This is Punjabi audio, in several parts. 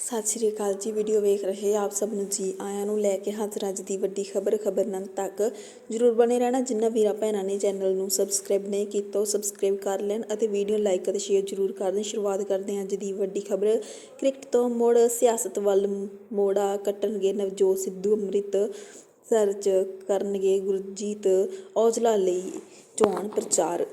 ਸਤਿ ਸ਼੍ਰੀ ਅਕਾਲ ਜੀ ਵੀਡੀਓ ਵੇਖ ਰਹੇ ਆਪ ਸਭ ਨੂੰ ਜੀ। ਆਇਆਂ ਨੂੰ ਲੈ ਕੇ ਹਾਜ਼ਰ ਅੱਜ ਦੀ ਵੱਡੀ ਖਬਰ ਖਬਰਨੰਦ ਤੱਕ ਜਰੂਰ ਬਣੇ ਰਹਿਣਾ। ਜਿੰਨਾ ਵੀਰਾਂ ਭੈਣਾਂ ਨੇ ਚੈਨਲ ਨੂੰ ਸਬਸਕ੍ਰਾਈਬ ਨਹੀਂ ਕੀਤਾ, ਉਹ ਸਬਸਕ੍ਰਾਈਬ ਕਰ ਲੈਣ ਅਤੇ ਵੀਡੀਓ ਲਾਈਕ ਅਤੇ ਸ਼ੇਅਰ ਜਰੂਰ ਕਰ ਦੇਣ ਸ਼ੁਰੂਆਤ ਕਰਦੇ ਹਾਂ ਅੱਜ ਦੀ ਵੱਡੀ ਖਬਰ। ਕ੍ਰਿਕਟ ਤੋਂ ਮੋੜ ਸਿਆਸਤ ਵੱਲ ਮੋੜਾ ਕੱਟਣਗੇ ਨਵਜੋਤ ਸਿੱਧੂ, ਅੰਮ੍ਰਿਤ ਸਰਚ ਕਰਨਗੇ ਗੁਰਜੀਤ ਔਜਲਾ ਲਈ ਚੋਣ ਪ੍ਰਚਾਰ।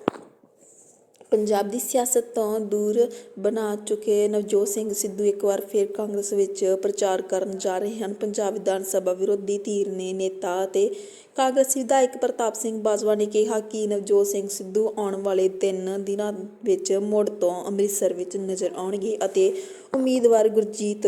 ਪੰਜਾਬ ਦੀ ਸਿਆਸਤ ਤੋਂ ਦੂਰ ਬਣਾ ਚੁੱਕੇ ਨਵਜੋਤ ਸਿੰਘ ਸਿੱਧੂ ਇੱਕ ਵਾਰ ਫਿਰ ਕਾਂਗਰਸ ਵਿੱਚ ਪ੍ਰਚਾਰ ਕਰਨ ਜਾ ਰਹੇ ਹਨ। ਪੰਜਾਬ ਵਿਧਾਨ ਸਭਾ ਵਿਰੋਧੀ ਧਿਰ ਨੇ ਨੇਤਾ ਅਤੇ ਕਾਂਗਰਸੀ ਵਿਧਾਇਕ ਪ੍ਰਤਾਪ ਸਿੰਘ ਬਾਜਵਾ ਨੇ ਕਿਹਾ ਕਿ ਨਵਜੋਤ ਸਿੰਘ ਸਿੱਧੂ ਆਉਣ ਵਾਲੇ ਤਿੰਨ ਦਿਨਾਂ ਵਿੱਚ ਮੁੜ ਤੋਂ ਅੰਮ੍ਰਿਤਸਰ ਵਿੱਚ ਨਜ਼ਰ ਆਉਣਗੇ ਅਤੇ ਉਮੀਦਵਾਰ ਗੁਰਜੀਤ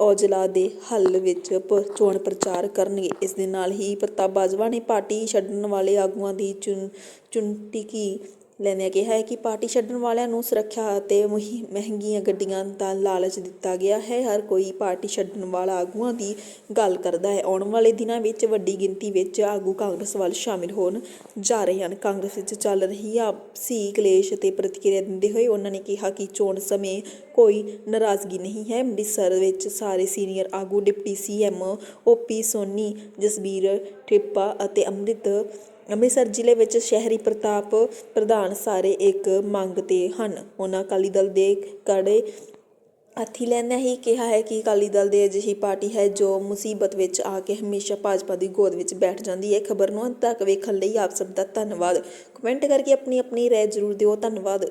ਔਜਲਾ ਦੇ ਹੱਲ ਵਿੱਚ ਪ- ਚੋਣ ਪ੍ਰਚਾਰ ਕਰਨਗੇ। ਇਸ ਦੇ ਨਾਲ ਹੀ ਪ੍ਰਤਾਪ ਬਾਜਵਾ ਨੇ ਪਾਰਟੀ ਛੱਡਣ ਵਾਲੇ ਆਗੂਆਂ ਦੀ ਚੁਣ ਚੁਣਟਿਕੀ ਲੈਂਦਿਆਂ ਕਿਹਾ ਹੈ ਕਿ ਪਾਰਟੀ ਛੱਡਣ ਵਾਲਿਆਂ ਨੂੰ ਸੁਰੱਖਿਆ ਅਤੇ ਮਹੀ- ਮਹਿੰਗੀਆਂ ਗੱਡੀਆਂ ਦਾ ਲਾਲਚ ਦਿੱਤਾ ਗਿਆ ਹੈ। ਹਰ ਕੋਈ ਪਾਰਟੀ ਛੱਡਣ ਵਾਲਾ ਆਗੂਆਂ ਦੀ ਗੱਲ ਕਰਦਾ ਹੈ। ਆਉਣ ਵਾਲੇ ਦਿਨਾਂ ਵਿੱਚ ਵੱਡੀ ਗਿਣਤੀ ਵਿੱਚ ਆਗੂ ਕਾਂਗਰਸ ਵੱਲ ਸ਼ਾਮਿਲ ਹੋਣ ਜਾ ਰਹੇ ਹਨ। ਕਾਂਗਰਸ ਵਿੱਚ ਚੱਲ ਰਹੀ ਆਪਸੀ ਕਲੇਸ਼ ਤੇ ਪ੍ਰਤੀਕਿਰਿਆ ਦਿੰਦੇ ਹੋਏ ਉਹਨਾਂ ਨੇ ਕਿਹਾ ਕਿ ਚੋਣ ਸਮੇਂ ਕੋਈ ਨਾਰਾਜ਼ਗੀ ਨਹੀਂ ਹੈ। ਅੰਮ੍ਰਿਤਸਰ ਵਿੱਚ ਸਾਰੇ ਸੀਨੀਅਰ ਆਗੂ deputy CM OP Soni, Jasbir Tripta ਅਤੇ ਅੰਮ੍ਰਿਤ ਅੰਮ੍ਰਿਤਸਰ ਜ਼ਿਲ੍ਹੇ ਵਿੱਚ ਸ਼ਹਿਰੀ ਪ੍ਰਤਾਪ ਪ੍ਰਧਾਨ ਸਾਰੇ ਇੱਕ ਮੰਗ ਤੇ ਹਨ। ਉਹਨਾਂ ਅਕਾਲੀ ਦਲ ਦੇ ਕੜੇ ਹੱਥੀ ਲੈਂਦਿਆਂ ਹੀ ਕਿਹਾ ਹੈ ਕਿ ਅਕਾਲੀ ਦਲ ਦੇ ਅਜਿਹੀ ਪਾਰਟੀ ਹੈ ਜੋ ਮੁਸੀਬਤ ਵਿੱਚ ਆ ਕੇ ਹਮੇਸ਼ਾ ਭਾਜਪਾ ਦੀ ਗੋਦ ਵਿੱਚ ਬੈਠ ਜਾਂਦੀ ਹੈ। ਖਬਰ ਨੂੰ ਅੰਤ ਤੱਕ ਵੇਖਣ ਲਈ ਆਪ ਸਭ ਦਾ ਧੰਨਵਾਦ। ਕਮੈਂਟ ਕਰਕੇ ਆਪਣੀ ਆਪਣੀ ਰਾਏ ਜ਼ਰੂਰ ਦਿਓ। ਧੰਨਵਾਦ।